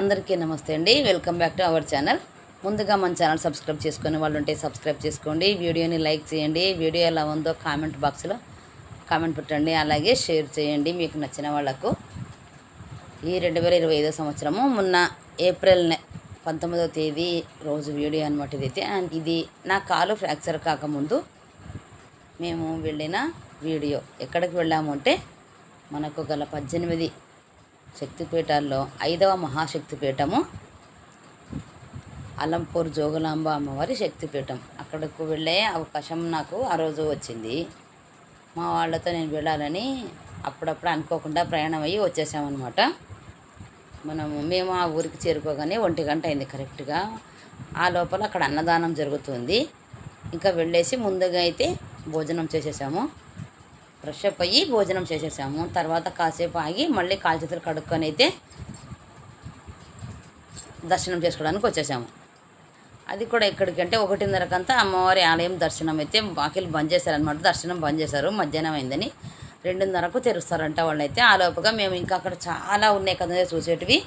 అందరికీ నమస్తే అండి. Welcome back to our channel ముందుగా మన ఛానల్ సబ్స్క్రైబ్ చేసుకునే వాళ్ళు ఉంటే సబ్స్క్రైబ్ చేసుకోండి. వీడియోని లైక్ చేయండి. వీడియో ఎలా ఉందో కామెంట్ బాక్స్లో కామెంట్ పెట్టండి. అలాగే షేర్ చేయండి మీకు నచ్చిన వాళ్ళకు. ఈ రెండు వేల ఇరవై ఐదో సంవత్సరము మొన్న ఏప్రిల్ పంతొమ్మిదో పంతొమ్మిదవ తేదీ రోజు వీడియో అనమాట ఇదైతే. అండ్ ఇది నా కాలు ఫ్రాక్చర్ కాకముందు మేము వెళ్ళిన వీడియో ఎక్కడికి వెళ్ళాము అంటే మనకు గల పద్దెనిమిది శక్తిపీఠాల్లో ఐదవ మహాశక్తిపీఠము అలంపూర్ జోగులాంబ అమ్మవారి శక్తిపీఠం. అక్కడకు వెళ్ళే అవకాశం నాకు ఆ రోజు వచ్చింది. మా వాళ్ళతో నేను వెళ్ళాలని అప్పుడప్పుడు అనుకోకుండా ప్రయాణం అయ్యి వచ్చేసామన్నమాట. మనము మేము ఆ ఊరికి చేరుకోగానే ఒంటి గంట అయింది కరెక్ట్గా. ఆ లోపల అక్కడ అన్నదానం జరుగుతుంది. ఇంకా వెళ్ళేసి ముందుగా అయితే భోజనం చేసేసాము. ఫ్రెష్ అప్ అయ్యి భోజనం చేసేసాము. తర్వాత కాసేపు ఆగి మళ్ళీ కాలు చేతులు కడుక్కొని అయితే దర్శనం చేసుకోవడానికి వచ్చేసాము. అది కూడా ఎక్కడికంటే ఒకటిన్నరకంతా అమ్మవారి ఆలయం దర్శనం అయితే వాకిలు బంద్ చేశారనమాట దర్శనం బంద్ చేశారు. మధ్యాహ్నం అయిందని రెండున్నరకు తెరుస్తారంట వాళ్ళైతే. ఆ లోపుగా మేము ఇంకా అక్కడ చాలా ఉన్నాయి కదా చూసేటివి.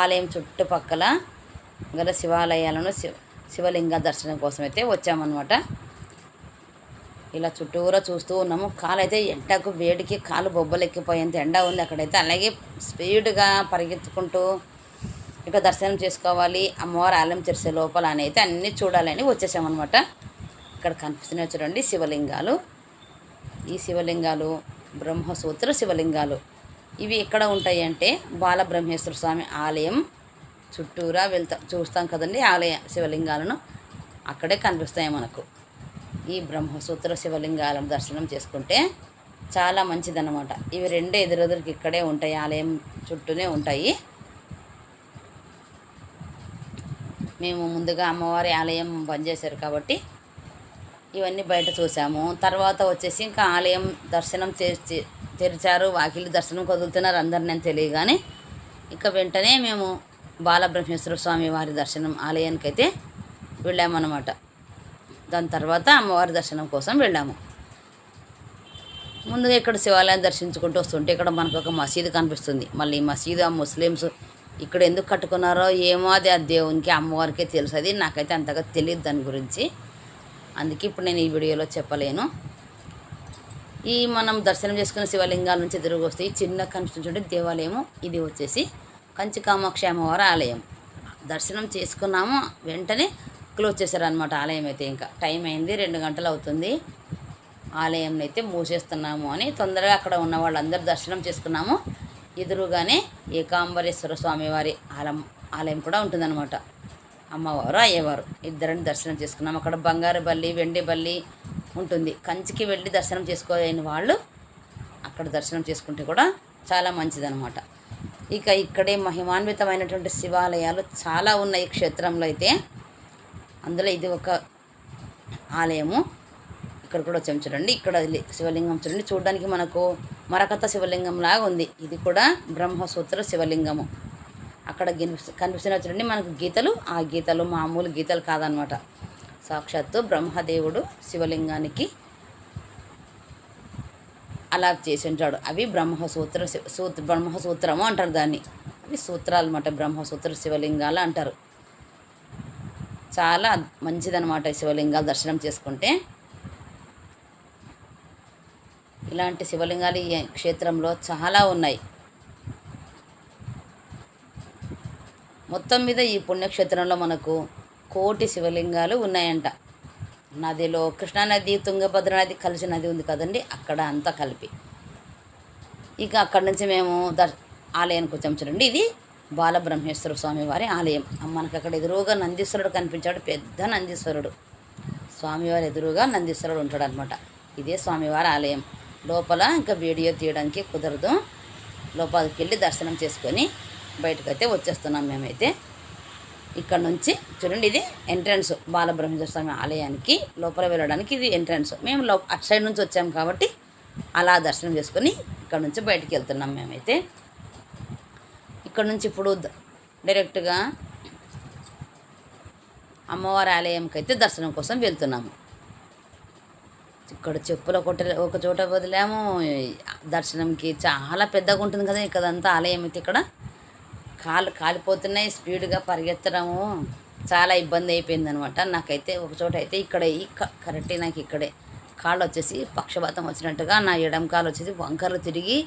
ఆలయం చుట్టుపక్కల గల శివాలయాలను శివ శివలింగ దర్శనం కోసం అయితే వచ్చామన్నమాట. ఇలా చుట్టూరా చూస్తూ ఉన్నాము. కాలు అయితే ఎండకు వేడికి కాలు బొబ్బలెక్కిపోయేంత ఎండ ఉంది అక్కడైతే. అలాగే స్పీడ్గా పరిగెత్తుకుంటూ ఇక దర్శనం చేసుకోవాలి. అమ్మవారు ఆలయం తెరిసే లోపల అని అయితే అన్నీ చూడాలని వచ్చేసామన్నమాట. ఇక్కడ కనిపిస్తున్నాయి చూడండి శివలింగాలు. ఈ శివలింగాలు బ్రహ్మసూత్ర శివలింగాలు. ఇవి ఎక్కడ ఉంటాయి అంటే బాలబ్రహ్మేశ్వర స్వామి ఆలయం చుట్టూరా వెళ్తా. చూస్తాం కదండి ఆలయ శివలింగాలను. అక్కడే కనిపిస్తాయి మనకు. ఈ బ్రహ్మసూత్ర శివలింగాలను దర్శనం చేసుకుంటే చాలా మంచిదన్నమాట. ఇవి రెండే ఎదురెదురుకి ఇక్కడే ఉంటాయి ఆలయం చుట్టూనే ఉంటాయి. మేము ముందుగా అమ్మవారి ఆలయం బంద్ చేశారు కాబట్టి ఇవన్నీ బయట చూసాము. తర్వాత వచ్చేసి ఇంకా ఆలయం దర్శనం తెరిచి తెరిచారు. వాకిలి దర్శనం కదులుతున్నారు అందరు నేను తెలియగానే ఇక వెంటనే మేము బాలబ్రహ్మేశ్వర స్వామి వారి దర్శనం ఆలయానికి అయితే వెళ్ళామన్నమాట. దాని తర్వాత అమ్మవారి దర్శనం కోసం వెళ్ళాము. ముందుగా ఇక్కడ శివాలయం దర్శించుకుంటూ వస్తుంటే ఇక్కడ మనకు ఒక మసీదు కనిపిస్తుంది. మళ్ళీ ఈ మసీదు ఆ ముస్లిమ్స్ ఇక్కడ ఎందుకు కట్టుకున్నారో ఏమో అది ఆ దేవునికి అమ్మవారికే తెలుసు అది నాకైతే అంతగా తెలియదు దాని గురించి. అందుకే ఇప్పుడు నేను ఈ వీడియోలో చెప్పలేను. ఈ మనం దర్శనం చేసుకున్న శివలింగాల నుంచి తిరిగి వస్తే ఈ చిన్న కనిపించే దేవాలయము ఇది వచ్చేసి కంచి కామాక్షి అమ్మవారి ఆలయం. దర్శనం చేసుకున్నాము. వెంటనే క్లోజ్ చేశారనమాట ఆలయం అయితే ఇంకా. టైం అయింది రెండు గంటలు అవుతుంది. ఆలయం అయితే మూసేస్తున్నాము అని తొందరగా అక్కడ ఉన్న వాళ్ళందరూ దర్శనం చేసుకున్నాము. ఎదురుగానే ఏకాంబరేశ్వర స్వామివారి ఆలయం ఆలయం కూడా ఉంటుందన్నమాట. అమ్మవారు అయ్యవారు ఇద్దరిని దర్శనం చేసుకున్నాము. అక్కడ బంగారు బల్లి వెండి బల్లి ఉంటుంది. కంచికి వెళ్ళి దర్శనం చేసుకోలేని వాళ్ళు అక్కడ దర్శనం చేసుకుంటే కూడా చాలా మంచిదన్నమాట. ఇక ఇక్కడే మహిమాన్వితమైనటువంటి శివాలయాలు చాలా ఉన్నాయి క్షేత్రంలో అయితే. అందులో ఇది ఒక ఆలయము. ఇక్కడ కూడా వచ్చాము చూడండి. ఇక్కడ శివలింగం చూడండి. చూడడానికి మనకు మరకత శివలింగం లాగా ఉంది. ఇది కూడా బ్రహ్మసూత్ర శివలింగము. అక్కడ కనిపిస్తున్న చూడండి మనకు గీతలు. ఆ గీతలు మామూలు గీతలు కాదనమాట. సాక్షాత్తు బ్రహ్మదేవుడు శివలింగానికి అలా చేసి ఉంటాడు. అవి బ్రహ్మసూత్ర శివ- సూత్ర బ్రహ్మసూత్రము అంటారు దాన్ని. అవి సూత్రాలు అన్నమాట. బ్రహ్మసూత్ర శివలింగాలు అంటారు. చాలా మంచిదనమాట శివలింగాలు దర్శనం చేసుకుంటే. ఇలాంటి శివలింగాలు ఈ క్షేత్రంలో చాలా ఉన్నాయి. మొత్తం మీద ఈ పుణ్యక్షేత్రంలో మనకు కోటి శివలింగాలు ఉన్నాయంట. నదిలో కృష్ణానది తుంగభద్ర నది కలిసి నది ఉంది కదండి అక్కడ అంతా కలిపి. ఇక అక్కడి నుంచి మేము దర్ ఆలయానికి వచ్చాము చూడండి. ఇది బాలబ్రహ్మేశ్వర స్వామి వారి ఆలయం. మనకు అక్కడ ఎదురుగా నందీశ్వరుడు కనిపించాడు పెద్ద నందీశ్వరుడు. స్వామివారి ఎదురుగా నందీశ్వరుడు ఉంటాడు అనమాట ఇదే స్వామివారి ఆలయం. లోపల ఇంకా వీడియో తీయడానికి కుదరదు. లోపలికి వెళ్ళి దర్శనం చేసుకొని బయటకైతే వచ్చేస్తున్నాం మేమైతే. ఇక్కడ నుంచి చూడండి ఇది ఎంట్రన్స్ బాలబ్రహ్మేశ్వర స్వామి ఆలయానికి లోపల వెళ్ళడానికి ఇది ఎంట్రన్స్. మేము లో అటు సైడ్ నుంచి వచ్చాము కాబట్టి అలా దర్శనం చేసుకొని ఇక్కడ నుంచి బయటికి వెళ్తున్నాం మేమైతే. ఇక్కడ నుంచి ఇప్పుడు డైరెక్ట్గా అమ్మవారి ఆలయంకి అయితే దర్శనం కోసం వెళ్తున్నాము. ఇక్కడ చెప్పుల కొట్ట ఒక చోట వదిలాము. దర్శనంకి చాలా పెద్దగా ఉంటుంది కదా ఇక్కడంతా ఆలయం అయితే ఇక్కడ. కాలు కాలిపోతున్నాయి స్పీడ్గా పరిగెత్తడము. చాలా ఇబ్బంది అయిపోయింది అనమాట నాకైతే ఒక చోట అయితే ఇక్కడ కరెక్ట్గా కరెక్టే నాకు ఇక్కడే కాళ్ళు వచ్చేసి పక్షపాతం వచ్చినట్టుగా నా ఎడం కాలు వచ్చేసి వంకర్లు తిరిగి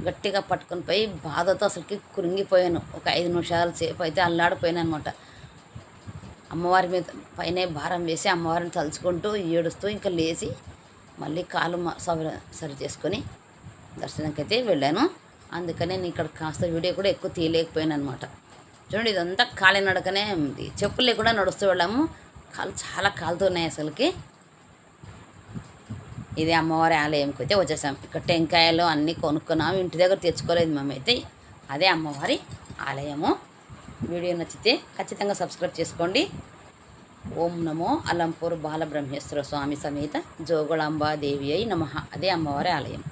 గట్టిగా పట్టుకొని పోయి బాధతో అసలుకి కురింగిపోయాను. ఒక ఐదు నిమిషాల సేపు అయితే అల్లాడిపోయాను అనమాట అమ్మవారి మీద పైనే భారం వేసి అమ్మవారిని తలుచుకుంటూ ఏడుస్తూ ఇంకా లేచి మళ్ళీ కాలు మ- సవర సరి చేసుకొని దర్శనంకైతే అయితే వెళ్ళాను. అందుకనే నేను ఇక్కడ కాస్త వీడియో కూడా ఎక్కువ తీయలేకపోయాను అనమాట చూడండి ఇదంతా కాలి నడకనే ఉంది. చెప్పులు లేకుండా నడుస్తూ వెళ్ళాము. కాలు చాలా కాలుతున్నాయి అసలుకి. ఇదే అమ్మవారి ఆలయంకి అయితే వచ్చేసాం. ఇక్కడ టెంకాయలు అన్నీ కొనుక్కున్నాము ఇంటి దగ్గర తెచ్చుకోలేదు మేమైతే. అదే అమ్మవారి ఆలయము. వీడియో నచ్చితే ఖచ్చితంగా సబ్స్క్రైబ్ చేసుకోండి. ఓం నమో అలంపూర్ బాలబ్రహ్మేశ్వర స్వామి సమేత జోగుళాంబాదేవి అయి నమ. అదే అమ్మవారి ఆలయం.